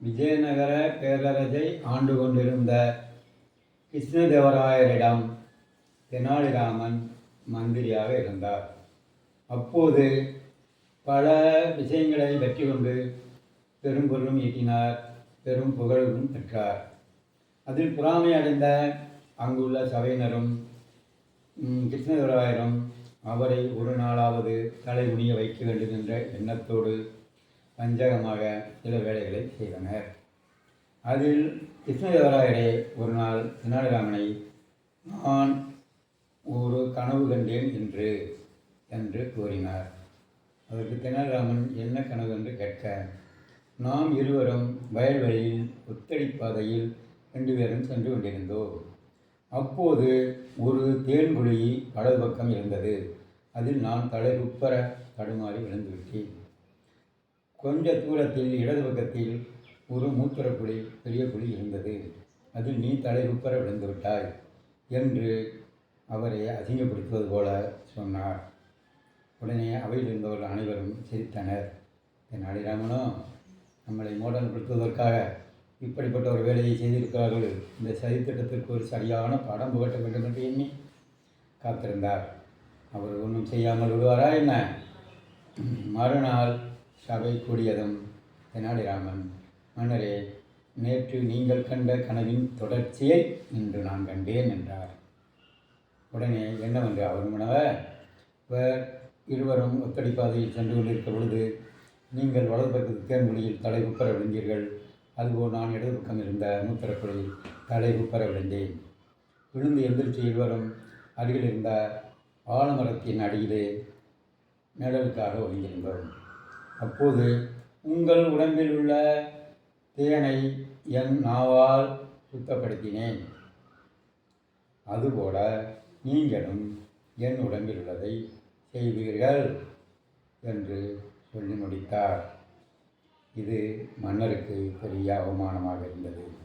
விஜயநகர பேரரசை ஆண்டு கொண்டிருந்த கிருஷ்ணதேவராயரிடம் தெனாலிராமன் மந்திரியாக இருந்தார். அப்போது பல விஷயங்களை வெற்றி கொண்டு பெரும் பொருளும் ஈட்டினார் பெரும் புகழும் பெற்றார். அதில் புறாமை அடைந்த அங்குள்ள சபையினரும் கிருஷ்ணதேவராயரும் அவரை ஒரு நாளாவது தலை குனிய வைக்க வேண்டும் என்ற எண்ணத்தோடு வஞ்சகமாக சில வேலைகளை செய்தனர். அதில் கிருஷ்ணதேவராயரே ஒரு நாள் தெனாலிராமனை நான் ஒரு கனவு கண்டேன் என்று என்று கூறினார். அதற்கு தெனாலிராமன் என்ன கனவு என்று கேட்க நாம் இருவரும் வயல்வெளியில் ஒத்தடி பாதையில் ரெண்டு பேரும் சென்று கொண்டிருந்தோம். அப்போது ஒரு தேன்குழி வலது பக்கம் இருந்தது. அதில் நான் தலை உட்பர தடுமாறி விழுந்துவிட்டேன் கொஞ்ச தூரத்தில் இடது பக்கத்தில் ஒரு மூத்திர குழி பெரிய குழி இருந்தது. அதில் நீ தலை விழுந்து விட்டாய் என்று அவரை அசிங்கப்படுத்துவது போல சொன்னார். உடனே அவையில் இருந்தவர்கள் அனைவரும் சிரித்தனர். தெனாலிராமனோ நம்மளை மோடல்படுத்துவதற்காக இப்படிப்பட்ட ஒரு வேலையை செய்திருக்கிறார்கள். இந்த சதித்திட்டத்திற்கு ஒரு சரியான பாடம் புகட்ட வேண்டும் என்று எண்ணி காத்திருந்தார். அவர் ஒன்றும் செய்யாமல் விடுவாரா என்ன? மறுநாள் சபை கூடியதும் தெனாலிராமன் மன்னரே நேற்று நீங்கள் கண்ட கனவின் தொடர்ச்சியை இன்று நான் கண்டேன் என்றார். உடனே என்னவென்று அவர் முனவ இவர் இருவரும் ஒத்தடி பாதையில் சென்று கொண்டிருக்க பொழுது நீங்கள் வலது பக்கத்து தேர்மொழியில் தலை குப்பர விழுந்தீர்கள். அதுபோல் நான் இடது பக்கம் இருந்த மூத்தரப்பொழியில் தலை குப்பர விழுந்தேன். விழுந்து எந்திரிச்சு இருவரும் அருகில் இருந்த ஆலமரத்தின் அடியிலே நிழலுக்காக ஒதுங்கியிருந்தோம். அப்போது உங்கள் உடம்பில் உள்ள தேனை என் நாவால் சுத்தப்படுத்தினேன். அதுபோல நீங்களும் என் உடம்பில் உள்ளதை செய்வீர்கள் என்று சொல்லி முடித்தார். இது மன்னருக்கு பெரிய அவமானமாக இருந்தது.